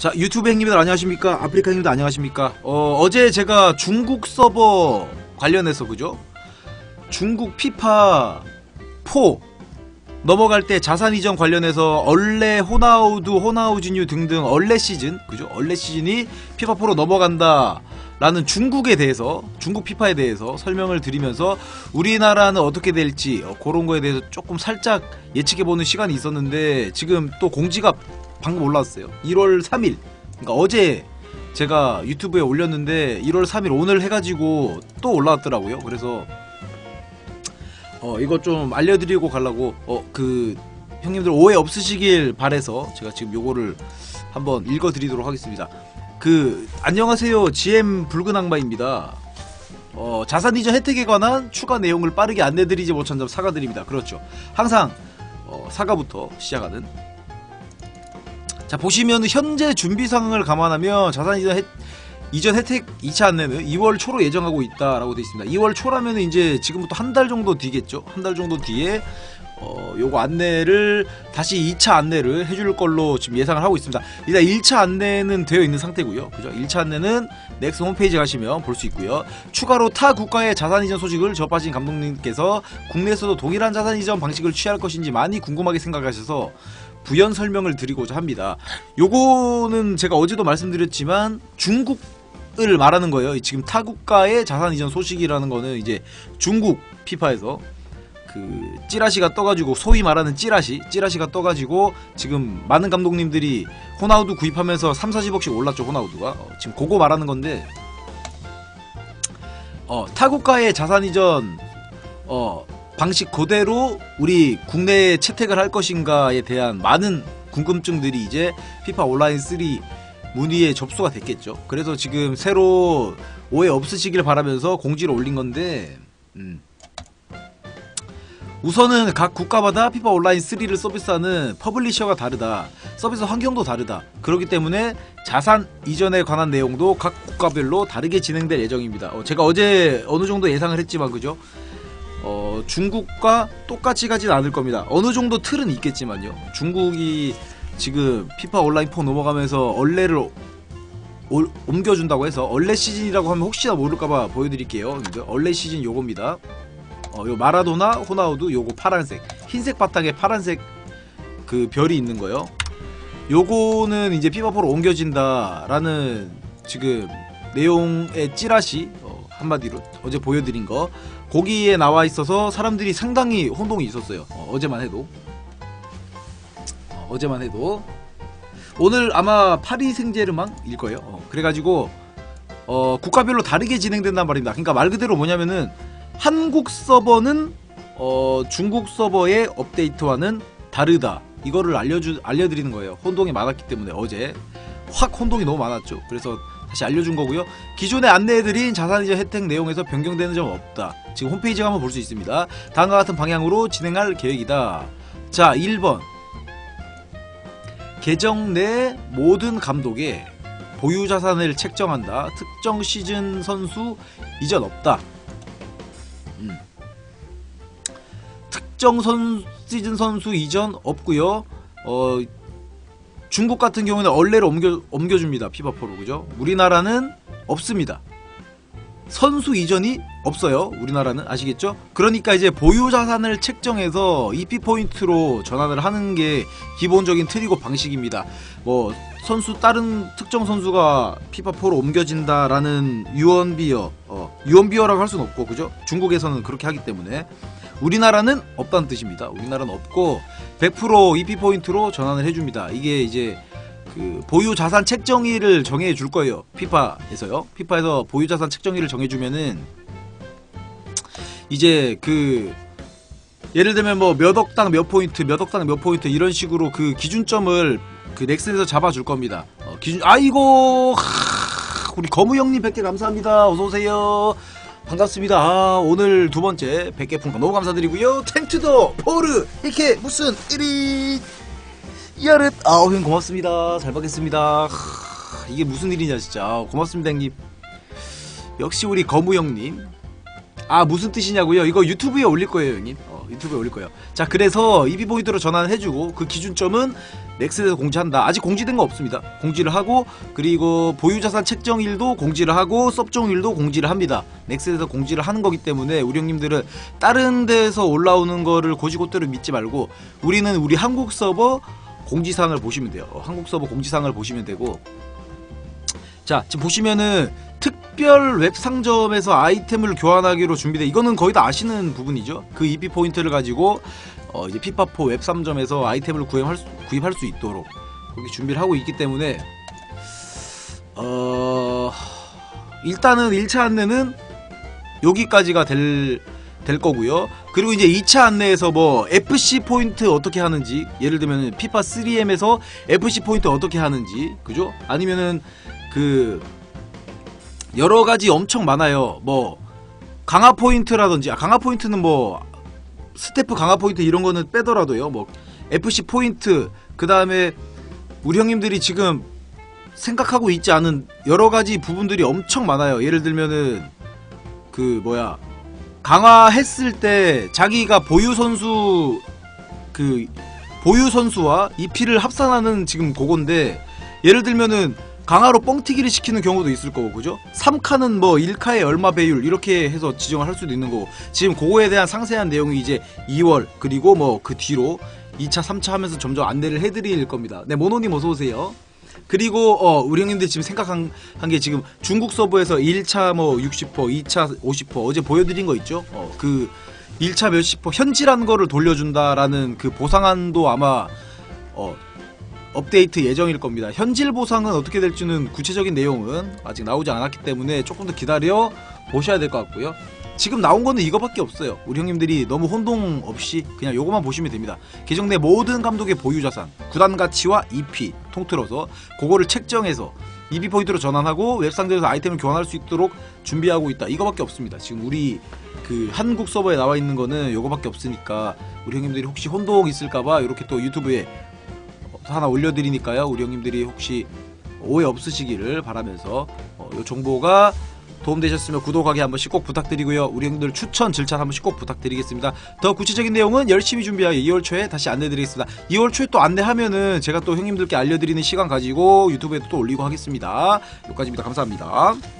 자 유튜브 형님들 안녕하십니까? 아프리카 형님들 안녕하십니까? 어, 어제 제가 중국 서버 관련해서 그죠? 중국 피파 4 넘어갈 때 자산 이전 관련해서 얼레 호나우두 호나우진유 등등 얼레 시즌 그죠? 얼레 시즌이 피파 4로 넘어간다 라는 중국에 대해서 중국 피파에 대해서 설명을 드리면서 우리나라는 어떻게 될지 어, 그런 거에 대해서 조금 살짝 예측해 보는 시간이 있었는데 지금 또 공지가 방금 올라왔어요 1월 3일 그러니까 어제 제가 유튜브에 올렸는데 1월 3일 오늘 해가지고 또 올라왔더라고요 그래서 어 이거 좀 알려드리고 가려고 어 그 형님들 오해 없으시길 바래서 제가 지금 요거를 한번 읽어드리도록 하겠습니다. 그 안녕하세요 GM 붉은 악마입니다. 어 자산 이전 혜택에 관한 추가 내용을 빠르게 안내드리지 못한 점 사과드립니다. 그렇죠. 항상 어, 사과부터 시작하는. 자 보시면 현재 준비 상황을 감안하며 자산 이전 혜, 이전 혜택 2차 안내는 2월 초로 예정하고 있다라고 되어 있습니다. 2월 초라면 이제 지금부터 한 달 정도 뒤겠죠. 한 달 정도 뒤에 어, 요거 안내를 다시 2차 안내를 해줄 걸로 지금 예상을 하고 있습니다. 일단 1차 안내는 되어 있는 상태고요. 그죠? 1차 안내는 넥스 홈페이지 가시면 볼 수 있고요. 추가로 타 국가의 자산 이전 소식을 접하신 감독님께서 국내에서도 동일한 자산 이전 방식을 취할 것인지 많이 궁금하게 생각하셔서 부연 설명을 드리고자 합니다. 요거는 제가 어제도 말씀드렸지만 중국 을 말하는 거예요. 지금 타 국가의 자산 이전 소식이라는 거는 이제 중국 피파에서 그 찌라시가 떠가지고 소위 말하는 찌라시 찌라시가 떠가지고 지금 많은 감독님들이 호나우두 구입하면서 3, 40억씩 올랐죠 호나우두가 어, 지금 그거 말하는 건데 어 타국가의 자산 이전 어 방식 그대로 우리 국내에 채택을 할 것인가에 대한 많은 궁금증들이 이제 피파 온라인 3 문의에 접수가 됐겠죠. 그래서 지금 새로 오해 없으시길 바라면서 공지를 올린 건데 음. 우선은 각 국가마다 피파 온라인 3를 서비스하는 퍼블리셔가 다르다. 서비스 환경도 다르다. 그렇기 때문에 자산 이전에 관한 내용도 각 국가별로 다르게 진행될 예정입니다. 어, 제가 어제 어느 정도 예상을 했지만 그죠? 어, 중국과 똑같이 가진 않을 겁니다. 어느 정도 틀은 있겠지만요. 중국이 지금 피파 온라인 4 넘어가면서 얼레를 올- 옮겨준다고 해서 얼레 시즌이라고 하면 혹시나 모를까봐 보여드릴게요. 얼레 시즌 요겁니다. 어, 요 마라도나 호나우두 요거 파란색 흰색 바탕에 파란색 그 별이 있는 거요. 요거는 이제 피파포로 옮겨진다라는 지금 내용의 찌라시 어, 한마디로 어제 보여드린 거 거기에 나와 있어서 사람들이 상당히 혼동이 있었어요. 어, 어제만 해도 어, 어제만 해도 오늘 아마 파리 생제르망일 거예요. 어, 그래가지고 어, 국가별로 다르게 진행된단 말입니다. 그러니까 말 그대로 뭐냐면은 한국 서버는 어, 중국 서버의 업데이트와는 다르다. 이거를 알려주 알려드리는 거예요. 혼동이 많았기 때문에 어제 확 혼동이 너무 많았죠. 그래서 다시 알려준 거고요. 기존에 안내해드린 자산이자 혜택 내용에서 변경되는 점 없다. 지금 홈페이지 가면 볼 수 있습니다. 다음과 같은 방향으로 진행할 계획이다. 자, 1번. 계정 내 모든 감독의 보유 자산을 책정한다. 특정 시즌 선수 이전 없다. 음. 특정 선 시즌 선수 이전 없고요. 어 중국 같은 경우는 얼레를 옮겨 옮겨줍니다. 피바포로 그죠? 우리나라는 없습니다. 선수 이전이 없어요. 우리나라는 아시겠죠? 그러니까 이제 보유 자산을 책정해서 EP 포인트로 전환을 하는 게 기본적인 트리고 방식입니다. 뭐 선수 다른 특정 선수가 피파4로 옮겨진다라는 유언비어 어, 유언비어라고 할 수는 없고 그죠? 중국에서는 그렇게 하기 때문에 우리나라는 없다는 뜻입니다. 우리나라는 없고 100% EP 포인트로 전환을 해줍니다. 이게 이제 그 보유 자산 책정일을 정해 줄 거예요. 피파에서요. 피파에서 보유 자산 책정일을 정해 주면은 이제 그 예를 들면 뭐 몇 억당 몇 포인트, 몇 억당 몇 포인트 이런 식으로 그 기준점을 그 넥슨에서 잡아 줄 겁니다. 어, 기준 아이고 하, 우리 거무 형님 100개 감사합니다. 어서 오세요. 반갑습니다. 아, 오늘 두 번째 100개 풍선 너무 감사드리고요. 텐트도 포르 이렇게 무슨 일이 이하릇 아우 형 고맙습니다 잘 받겠습니다 하, 이게 무슨 일이냐 진짜 아우, 고맙습니다 형님 역시 우리 거무 형님 아 무슨 뜻이냐고요 이거 유튜브에 올릴 거예요 형님 어, 유튜브에 올릴 거예요. 자, 그래서 EB 포인트로 전환해주고 그 기준점은 넥슨에서 공지한다. 아직 공지된 거 없습니다. 공지를 하고 그리고 보유자산 책정일도 공지를 하고 섭종일도 공지를 합니다. 넥슨에서 공지를 하는 거기 때문에 우리 형님들은 다른 데서 올라오는 거를 고지고대로 믿지 말고 우리는 우리 한국 서버 공지사항을 보시면 돼요. 어, 한국 서버 공지사항을 보시면 되고 자 지금 보시면은 특별 웹 상점에서 아이템을 교환하기로 준비돼 이거는 거의 다 아시는 부분이죠 그 EP 포인트를 가지고 어 이제 피파포 웹 상점에서 아이템을 구입할 수, 구입할 수 있도록 거기 준비를 하고 있기 때문에 어 일단은 1차 안내는 여기까지가 될, 될 거고요. 그리고 이제 2차 안내에서 뭐 FC 포인트 어떻게 하는지 예를 들면 피파 3M에서 FC 포인트 어떻게 하는지 그죠? 아니면은 그 여러 가지 엄청 많아요. 뭐 강화 포인트라든지 아, 강화 포인트는 뭐 스태프 강화 포인트 이런 거는 빼더라도요. 뭐 FC 포인트 그 다음에 우리 형님들이 지금 생각하고 있지 않은 여러 가지 부분들이 엄청 많아요. 예를 들면은 그 뭐야 강화했을 때 자기가 보유 선수 그 보유 선수와 EP를 합산하는 지금 그건데 예를 들면은 강화로 뻥튀기를 시키는 경우도 있을 거고 그죠? 3카는 뭐 1카에 얼마 배율 이렇게 해서 지정을 할 수도 있는 거고 지금 그거에 대한 상세한 내용이 이제 2월 그리고 뭐 그 뒤로 2차 3차 하면서 점점 안내를 해드릴 겁니다 네 모노님 어서오세요 그리고 어 우리 형님들 지금 생각한 한게 지금 중국 서버에서 1차 뭐 60%, 2차 50% 어제 보여드린 거 있죠? 어그 1차 몇십 퍼 현질한 거를 돌려준다라는 그 보상안도 아마 어 업데이트 예정일 겁니다. 현질 보상은 어떻게 될지는 구체적인 내용은 아직 나오지 않았기 때문에 조금 더 기다려 보셔야 될 것 같고요. 지금 나온 거는 이거밖에 없어요. 우리 형님들이 너무 혼동 없이 그냥 요거만 보시면 됩니다. 계정 내 모든 감독의 보유 자산, 구단 가치와 EP 통틀어서 그거를 책정해서 EP 포인트로 전환하고 웹상점에서 아이템을 교환할 수 있도록 준비하고 있다. 이거밖에 없습니다. 지금 우리 그 한국 서버에 나와 있는 거는 요거밖에 없으니까 우리 형님들이 혹시 혼동 있을까봐 이렇게 또 유튜브에 하나 올려드리니까요. 우리 형님들이 혹시 오해 없으시기를 바라면서 어, 이 정보가 도움되셨으면 구독하기 한 번씩 꼭 부탁드리고요. 우리 형들 추천 질찬 한 번씩 꼭 부탁드리겠습니다. 더 구체적인 내용은 열심히 준비하여 2월 초에 다시 안내드리겠습니다. 2월 초에 또 안내하면은 제가 또 형님들께 알려드리는 시간 가지고 유튜브에도 또 올리고 하겠습니다. 여기까지입니다. 감사합니다.